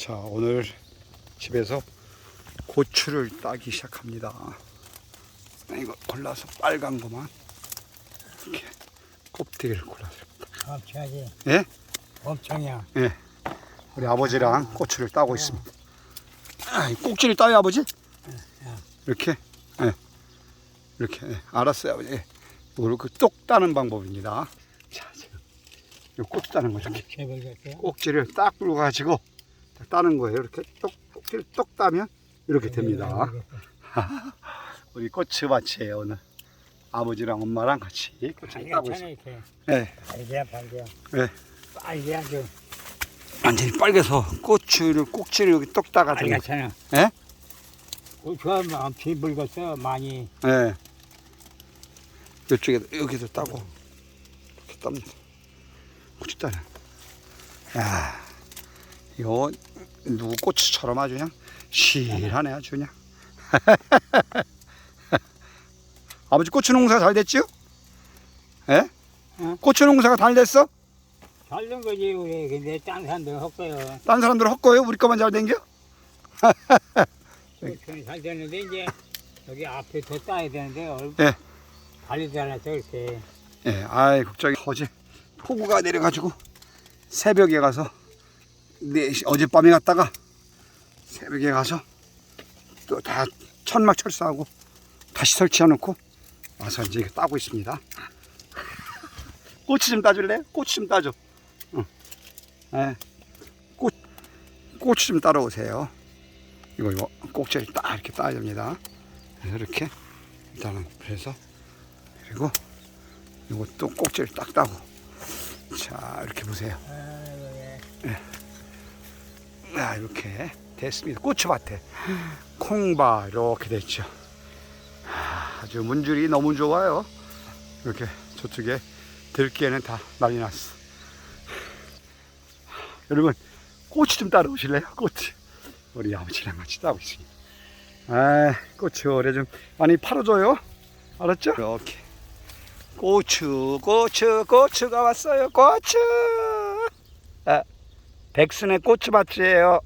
자, 오늘 집에서 고추를 따기 시작합니다. 이거 골라서 빨간 거만 이렇게 껍데기를 골라서. 엄청하지. 예? 엄청이야. 예. 우리 아버지랑 고추를 따고 있습니다. 아, 이 꼭지를 따요, 아버지? 이렇게? 예. 이렇게. 예. 알았어요, 아버지. 예. 이렇게 똑 따는 방법입니다. 자, 지금. 이 고추 따는 거죠. 이렇게. 꼭지를 딱 불어가지고 따는 거예요. 이렇게 똑, 꼭지를 똑 따면 이렇게 됩니다. 우리 고추밭이에요, 오늘. 아버지랑 엄마랑 같이 아니, 따고 있어요. 네. 빨개야, 빨개. 네. 빨개야, 좀. 완전히 빨개서 고추를 꼭지를 여기 똑 따가지고. 괜찮아. 예? 고추가 막 비불겠어, 많이. 예. 이쪽에 여기도 따고 이렇게 땁니다. 고추 따는. 야, 이거 누구 고추처럼 아주 그냥 실하네 아주 그냥. 아버지 고추 농사 잘 됐지요? 예? 응. 고추 농사가 잘 됐어? 잘 된 거지, 우리. 근데 딴 사람들 헛거요. 딴 사람들 헛거예요? 우리 거만 잘 된겨? 고추는 잘 되는데, 이제, 여기 앞에 더 따야 되는데, 얼 예. 관리잖아, 저렇게. 예, 아이 걱정이 어제 폭우가 내려가지고 새벽에 가서 네 어젯밤에 갔다가 새벽에 가서 또 다 천막 철사하고 다시 설치해놓고 와서 이제 따고 있습니다. 꼬치 좀 따줄래? 꼬치 좀 따줘. 응. 예, 꽃 꼬치 좀 따러 오세요. 이거 이거 꼭지를 딱 이렇게 따야 됩니다. 이렇게 일단은 그래서 그리고 이것도 꼭지를 딱 따고 자 이렇게 보세요 아이 고, 예. 아, 이렇게 됐습니다. 고추밭에 콩바 이렇게 됐죠. 아, 아주 문줄이 너무 좋아요. 이렇게 저쪽에 들깨는 다 난리 났어. 여러분 고추 좀 따러 오실래요? 고추. 우리 아버지랑 같이 따고 있습니다. 아 고추 올해 좀 많이 팔아줘요. 알았죠? 이렇게. 고추, 고추, 고추가 왔어요. 고추. 아, 백순의 고추밭이에요.